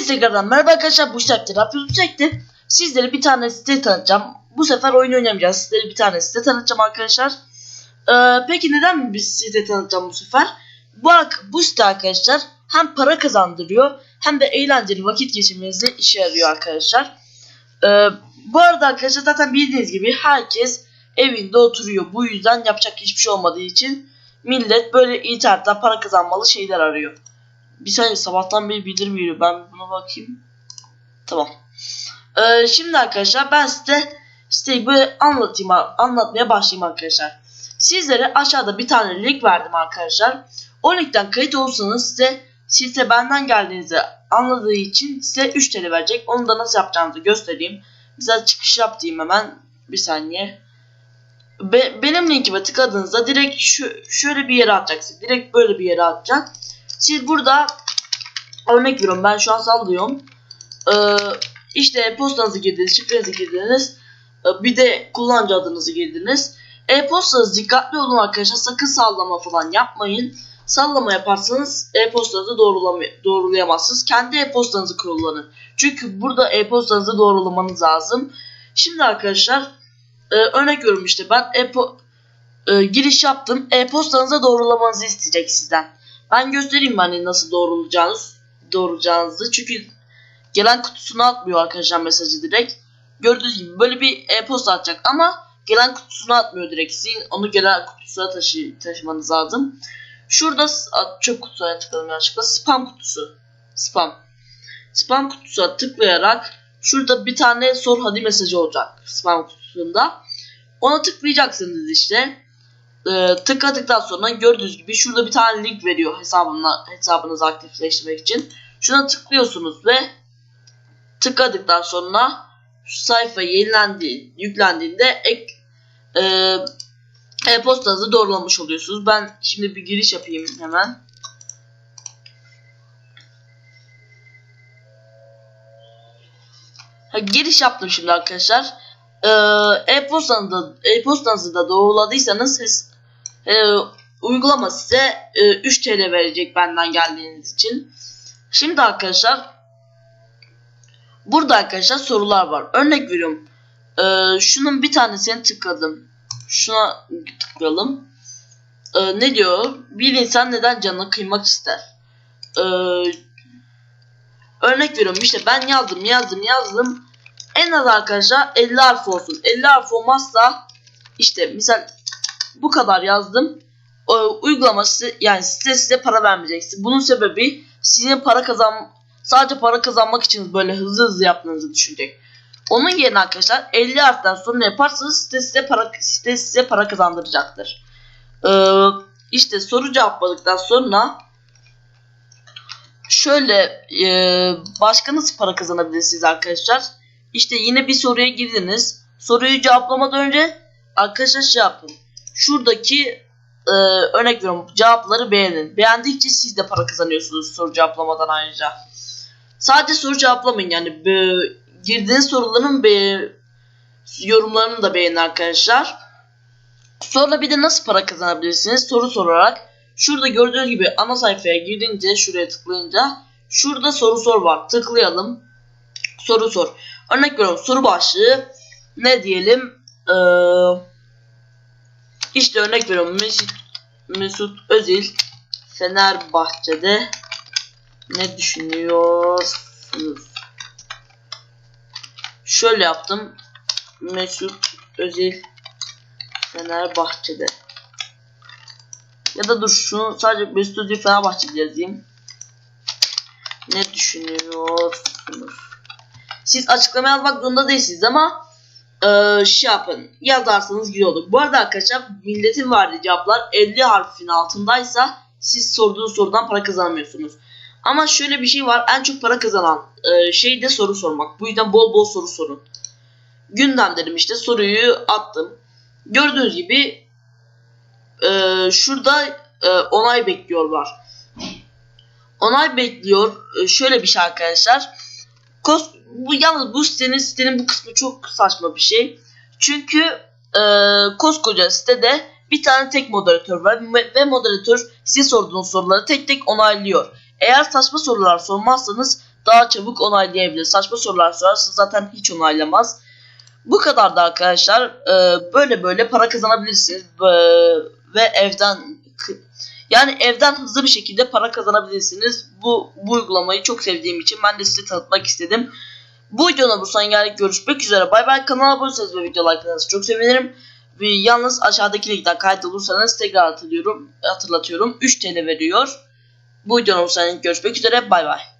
Hepinize tekrardan merhaba arkadaşlar bu saatte yapıyoruz çekti. Sizlere bir tane site tanıtacağım. Bu sefer oyun oynamayacağız. Sizlere bir tane site tanıtacağım arkadaşlar. Ee, peki neden bir site tanıtacağım bu sefer? Bu, bu site arkadaşlar hem para kazandırıyor hem de eğlenceli vakit geçirmenize işe yarıyor arkadaşlar. Ee, bu arada arkadaşlar zaten bildiğiniz gibi herkes evinde oturuyor. Bu yüzden yapacak hiçbir şey olmadığı için millet böyle internetten para kazanmalı şeyler arıyor. Bir saniye sabahtan beri bildirim geliyor. Ben buna bakayım. Tamam. Ee, şimdi arkadaşlar ben size siteyi böyle anlatayım, anlatmaya başlayayım arkadaşlar. Sizlere aşağıda bir tane link verdim arkadaşlar. O linkten kayıt olursanız size site benden geldiğinizi anladığı için size 3 TL verecek. Onu da nasıl yapacağınızı göstereyim. Bize çıkış yap diyeyim hemen. Bir saniye. Be benim linkime tıkladığınızda direkt şu şöyle bir yere atacaksın. Direkt böyle bir yere atacak. Siz burada örnek veriyorum ben şu an sallıyorum. Ee, işte postanızı girdiniz, şifrenizi girdiniz. Ee, bir de kullanıcı adınızı girdiniz. E-postanız dikkatli olun arkadaşlar. Sakın sallama falan yapmayın. Sallama yaparsanız e-postanızı doğrulayamazsınız. Kendi e-postanızı kullanın. Çünkü burada e-postanızı doğrulamanız lazım. Şimdi arkadaşlar e, örnek veriyorum işte ben e, e giriş yaptım. E-postanıza doğrulamanızı isteyecek sizden. Ben göstereyim hani nasıl doğrulayacağınız doğrulayacağınızı. Çünkü gelen kutusuna atmıyor arkadaşlar mesajı direkt. Gördüğünüz gibi böyle bir e-posta atacak ama gelen kutusuna atmıyor direkt. Sizin onu gelen kutusuna taşı taşımanız lazım. Şurada çöp kutusuna tıkladım yanlışlıkla. Spam kutusu. Spam. Spam kutusuna tıklayarak şurada bir tane sor hadi mesajı olacak spam kutusunda. Ona tıklayacaksınız işte e, tıkladıktan sonra gördüğünüz gibi şurada bir tane link veriyor hesabına, hesabınızı aktifleştirmek için. Şuna tıklıyorsunuz ve tıkladıktan sonra şu sayfa yenilendi, yüklendiğinde ek e, e-postanızı doğrulamış oluyorsunuz. Ben şimdi bir giriş yapayım hemen. Ha, giriş yaptım şimdi arkadaşlar. E-postanızı e-postanızı da doğruladıysanız e, uygulama size e, 3 TL verecek benden geldiğiniz için. Şimdi arkadaşlar burada arkadaşlar sorular var. Örnek veriyorum. E, şunun bir tanesini tıkladım. Şuna tıklayalım. E, ne diyor? Bir insan neden canını kıymak ister? E, örnek veriyorum işte ben yazdım yazdım yazdım. En az arkadaşlar 50 harf olsun. 50 harf olmazsa işte misal bu kadar yazdım. O, uygulaması yani site size para vermeyeceksin. Bunun sebebi sizin para kazan sadece para kazanmak için böyle hızlı hızlı yaptığınızı düşünecek. Onun yerine arkadaşlar 50 harften sonra yaparsanız site size para site size para kazandıracaktır. Ee, işte soru cevapladıktan sonra şöyle e, başka nasıl para kazanabilirsiniz arkadaşlar? İşte yine bir soruya girdiniz. Soruyu cevaplamadan önce arkadaşlar şey yapın şuradaki e, örnek veriyorum cevapları beğenin. Beğendikçe siz de para kazanıyorsunuz soru cevaplamadan ayrıca. Sadece soru cevaplamayın yani be, girdiğiniz soruların be, yorumlarını da beğenin arkadaşlar. Sonra bir de nasıl para kazanabilirsiniz soru sorarak. Şurada gördüğünüz gibi ana sayfaya girince şuraya tıklayınca şurada soru sor var. Tıklayalım. Soru sor. Örnek veriyorum soru başlığı ne diyelim? Eee işte örnek veriyorum Mesut, Mesut Özil Fenerbahçe'de ne düşünüyorsunuz? Şöyle yaptım. Mesut Özil Fenerbahçe'de. Ya da dur şunu sadece Mesut Özil Fenerbahçe'de yazayım. Ne düşünüyorsunuz? Siz açıklama yazmak zorunda değilsiniz ama e, şey yapın yazarsanız güzel olur. Bu arada arkadaşlar milletin verdiği cevaplar 50 harfin altındaysa siz sorduğunuz sorudan para kazanmıyorsunuz. Ama şöyle bir şey var en çok para kazanan e, şey de soru sormak. Bu yüzden bol bol soru sorun. Gündem dedim işte soruyu attım. Gördüğünüz gibi e, şurada e, onay bekliyorlar. Onay bekliyor. E, şöyle bir şey arkadaşlar. Kos bu yalnız bu sitenin sitenin bu kısmı çok saçma bir şey. Çünkü e, koskoca sitede bir tane tek moderatör var ve moderatör sizin sorduğunuz soruları tek tek onaylıyor. Eğer saçma sorular sormazsanız daha çabuk onaylayabilir. Saçma sorular sorarsa zaten hiç onaylamaz. Bu kadar da arkadaşlar. Ee, böyle böyle para kazanabilirsiniz. Ee, ve evden yani evden hızlı bir şekilde para kazanabilirsiniz. Bu, bu uygulamayı çok sevdiğim için ben de size tanıtmak istedim. Bu videonun bu son geldik. Görüşmek üzere. Bay bay. Kanala abone olursanız ve video like'larınızı çok sevinirim. Ve yalnız aşağıdaki linkten kaydolursanız tekrar hatırlıyorum, hatırlatıyorum. 3 TL veriyor. Bu videonun bu son görüşmek üzere. Bay bay.